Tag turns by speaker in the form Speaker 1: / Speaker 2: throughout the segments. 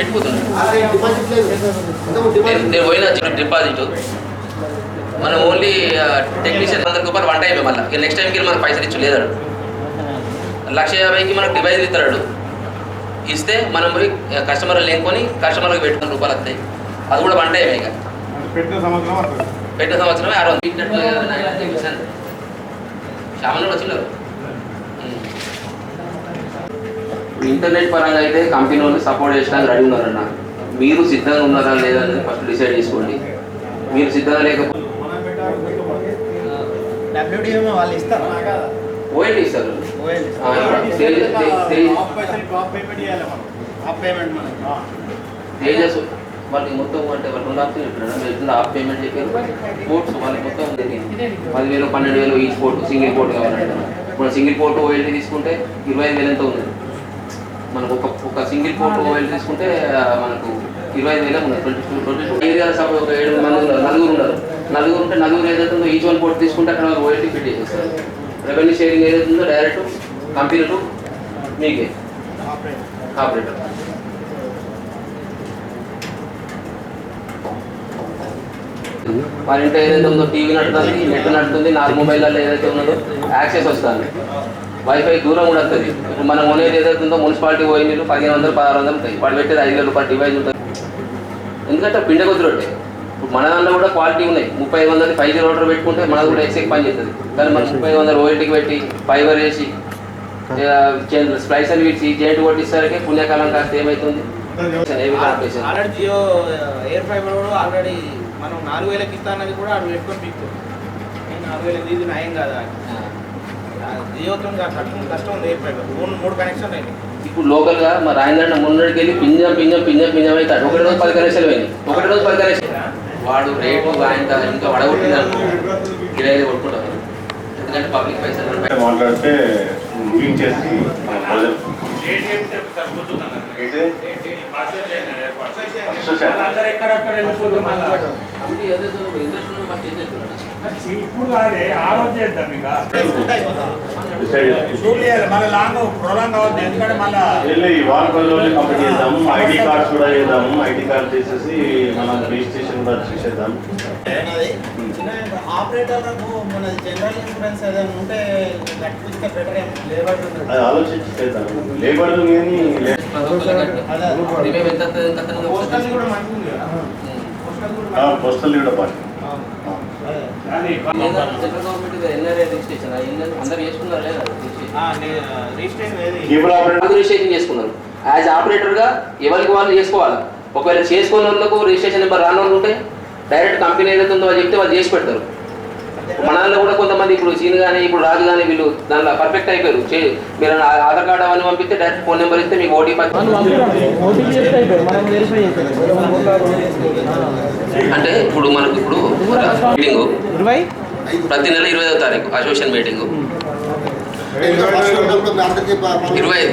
Speaker 1: లేదు ఇంతకు
Speaker 2: నేను పోయిన డిపాజిట్. మనం ఓన్లీ టెక్నీషియన్ వంద రూపాయలు వన్ టైం మళ్ళీ. ఇక నెక్స్ట్ టైంకి మనకు పైసలు ఇచ్చు లేదాడు. లక్ష యాభైకి మనకు డివైజ్ ఇస్తాడు. ఇస్తే మనం పోయి కస్టమర్ లేకొని కస్టమర్కి పెట్టుకుని రూపాయలు వస్తాయి. అది కూడా వన్ టైమే ఇక.
Speaker 3: పెట్టిన
Speaker 2: సంవత్సరమే ఆరు వందలు. చాలా వచ్చినారు ఇంటర్నెట్ పరంగా అయితే కంపెనీ వాళ్ళు సపోర్ట్ చేయడానికి రెడీ ఉన్నారన్న. మీరు సిద్ధంగా ఉన్నారా లేదా అనేది ఫస్ట్ డిసైడ్ చేసుకోండి. మీరు సిద్ధంగా లేకపోతే
Speaker 4: వాళ్ళు ఇస్తారు?
Speaker 2: ఓఎల్టీ ఇస్తారు.
Speaker 4: ఓఎల్
Speaker 2: ఆ, స్టేజ్ స్టేజ్- స్టేజ్
Speaker 4: పేమెంట్ చేయాలి మనం. హాఫ్ పేమెంట్ మనకి.
Speaker 2: తేజస్ వాళ్ళకి మొత్తం అంటే వాళ్ళు రెండు ఆప్షన్ చెప్పారు హాఫ్ పేమెంట్ చెప్పారు. స్పోర్ట్స్ వాళ్ళకి మొత్తం పదివేలు పన్నెండు వేలు ఈ స్పోర్ట్ సింగిల్ పోర్ట్ కావాలంటే. ఇప్పుడు సింగిల్ పోర్ట్ ఓఎల్టీ తీసుకుంటే ఇరవై ఐదు వేలు ఎంత ఉంది? మనకు ఒక ఒక సింగిల్ పోర్ట్ ఓఎల్టీ తీసుకుంటే మనకు ఇరవై ఐదు వేలే ఉన్నది twenty two twenty two area suppose ఒక ఏడు మంది ఉన్నారు నలుగురు ఉన్నారు. నలుగురు ఉంటే నలుగురు ఏదైతే ఉందో ఈచ్ వన్ పోర్ట్ తీసుకుంటే అక్కడ ఓఎల్టీ ఫిట్ చేసేస్తారు. రెవెన్యూ షేరింగ్ ఏదైతే ఉందో డైరెక్ట్ కంపెనీ టు మీకే ఆపరేటర్ మన ఇంట్లో ఏదైతే ఉందో టీవీ నడుతుంది నెట్ నడుతుంది నాలుగు మొబైల్లో ఏదైతే ఉన్నదో యాక్సెస్ వస్తుంది. వైఫై దూరం కూడా వస్తుంది. ఇప్పుడు మనం కొనేది ఏదైతే ఉందో మున్సిపాలిటీ పోయి నీళ్ళు పదిహేను వందలు పదహారు వందలు ఉంటాయి. వాళ్ళు పెట్టేది ఐదు వేల రూపాయలు డివైజ్ ఉంటుంది. ఎందుకంటే పిండ కొద్ది రొట్టె. ఇప్పుడు మన దాంట్లో కూడా క్వాలిటీ ఉన్నాయి. ముప్పై ఐదు వందలు ఫైవ్ జీ రోటర్ పెట్టుకుంటే మనది కూడా ఎక్సెక్ పని చేస్తుంది. కానీ మనం ముప్పై ఐదు వందలు ఓఎల్టీకి పెట్టి ఫైబర్ వేసి స్ప్లైస్ అని వీటి జెయింట్ కొట్టిసరికి పుణ్యకాలం కాస్త ఏమవుతుంది
Speaker 4: ఆల్రెడీ జియో ఎయిర్ ఫైబర్ కూడా ఆల్రెడీ మనం నాలుగు వేలకి ఇస్తా అన్నది కూడా ఆడు పెట్టుకొని పీక్కు. నేను నాలుగు వేలకి ఇది నయం కదా జియోతో కష్టం కష్టం ఉంది మూడు మూడు కనెక్షన్ అయింది
Speaker 2: ఇప్పుడు లోకల్గా మా రాయంద్ర ముందడికి వెళ్ళి పింజం పింజం పింజం పింజం అవుతాడు ఒకటి రోజు పది కనెక్షన్లు పోయినాయి ఒకటి రోజు పది కనెక్షన్ వాడు రేటు ఆయన ఇంకా వడగొట్టిందని గిరాయి కొట్టుకుంటాం ఎందుకంటే పబ్లిక్ పైసలు
Speaker 3: మాట్లాడితే బుకింగ్ చేసి.
Speaker 5: ఇప్పుడు కాదే ఆ రోజు చేద్దాం ఇంకా
Speaker 3: డిసైడ్ చేసి
Speaker 5: షూట్ చేయాలి మళ్ళీ లాంగ్ ప్రొలాంగ్ అవ్వద్దు ఎందుకంటే మళ్ళీ
Speaker 3: వెళ్ళి ఈ వారం రోజుల్లో కంప్లీట్ చేద్దాం ఐడి కార్డ్స్ కూడా చేద్దాం ఐడి కార్డ్ చేసేసి మనం రిజిస్ట్రేషన్ కూడా చేసేద్దాం. అది ఆలోచించి చేద్దాం. లేబర్ కానీ
Speaker 4: పోస్టల్ కూడా
Speaker 3: పాటు
Speaker 2: రిజిస్ట్రేషన్ చేసుకున్నారు లేదా రిజిస్ట్రేషన్
Speaker 4: ఆ, నే- రిజిస్ట్రేషన్ ఏది?
Speaker 3: కేబుల్ ఆపరేటర్
Speaker 2: అందరూ రిజిస్ట్రేషన్ చేసుకున్నారు. యాజ్ ఆపరేటర్గా ఎవరికి వాళ్ళు చేసుకోవాలి? ఒకవేళ చేసుకున్న వాళ్ళకు రిజిస్ట్రేషన్ నెంబర్ రాని వాళ్ళు ఉంటే డైరెక్ట్ కంపెనీ ఏదైతే ఉందో వాళ్ళు చెప్తే వాళ్ళు చేసి పెడతారు. మన దాంట్లో కూడా కొంతమంది ఇప్పుడు సీన్ కానీ ఇప్పుడు రాజు కానీ వీళ్ళు దాంట్లో పర్ఫెక్ట్ అయిపోయారు. చే మీరు ఆధార్ కార్డు అవన్నీ పంపిస్తే డైరెక్ట్ ఫోన్ నెంబర్ ఇస్తే మీకు ఓటీపీ అంటే ఇప్పుడు మనకు ఇప్పుడు మీటింగ్ ప్రతి నెల ఇరవై ఐదో తారీఖు అసోసియేషన్ మీటింగ్ ఇరవై ఐదు.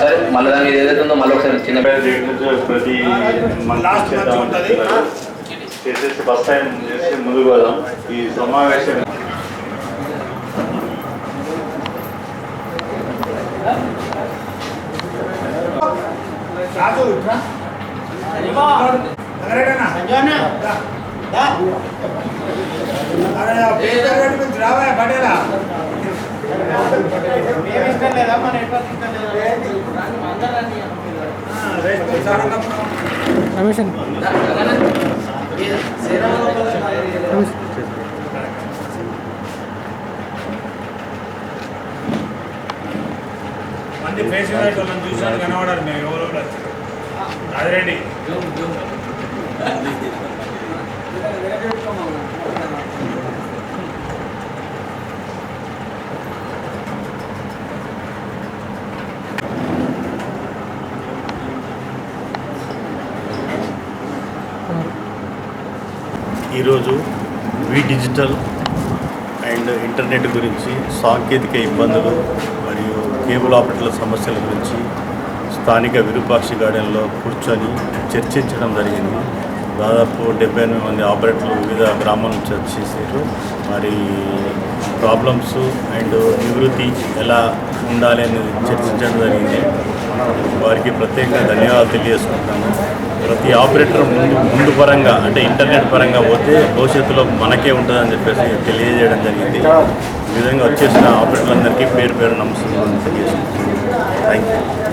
Speaker 2: సరే మళ్ళీ దాని మీద ఏదైతే ఉందో మళ్ళీ ఒకసారి చిన్న
Speaker 3: ప్రతి. చేసేసి ఫస్ట్ టైం చేసి ముందుకు పోదాం. ఈ సమావేశం
Speaker 5: రాజు. ఇట్రా. ఎక్కడికైనా?
Speaker 4: సంజయ్ దా.
Speaker 5: అరే, ఆ పేపర్ పెట్టి కొంచెం రావా పటేలా
Speaker 4: మన నెట్వర్క్ లేదా.
Speaker 5: ఫేస్ యూనిట్ వాళ్ళని చూసాను కనబడారు మేము ఎవరో. అదిరెడ్డి
Speaker 3: ఈరోజు వి డిజిటల్ అండ్ ఇంటర్నెట్ గురించి సాంకేతిక ఇబ్బందులు మరియు కేబుల్ ఆపరేటర్ల సమస్యల గురించి స్థానిక విరూపాక్షి గార్డెన్లో కూర్చొని చర్చించడం జరిగింది. దాదాపు డెబ్బై ఎనిమిది మంది ఆపరేటర్లు వివిధ గ్రామాల నుంచి వచ్చేసారు. మరి ప్రాబ్లమ్స్ అండ్ నివృత్తి ఎలా ఉండాలి అనేది చర్చించడం జరిగింది. వారికి ప్రత్యేకంగా ధన్యవాదాలు తెలియజేసుకుంటాను ప్రతి ఆపరేటర్ ముందు ముందు పరంగా అంటే ఇంటర్నెట్ పరంగా పోతే భవిష్యత్తులో మనకే ఉంటుందని చెప్పేసి తెలియజేయడం జరిగింది. ఈ విధంగా వచ్చేసిన ఆపరేటర్లందరికీ పేరు పేరు నమస్కారం తెలియజేసుకుంటున్నాను థ్యాంక్ యూ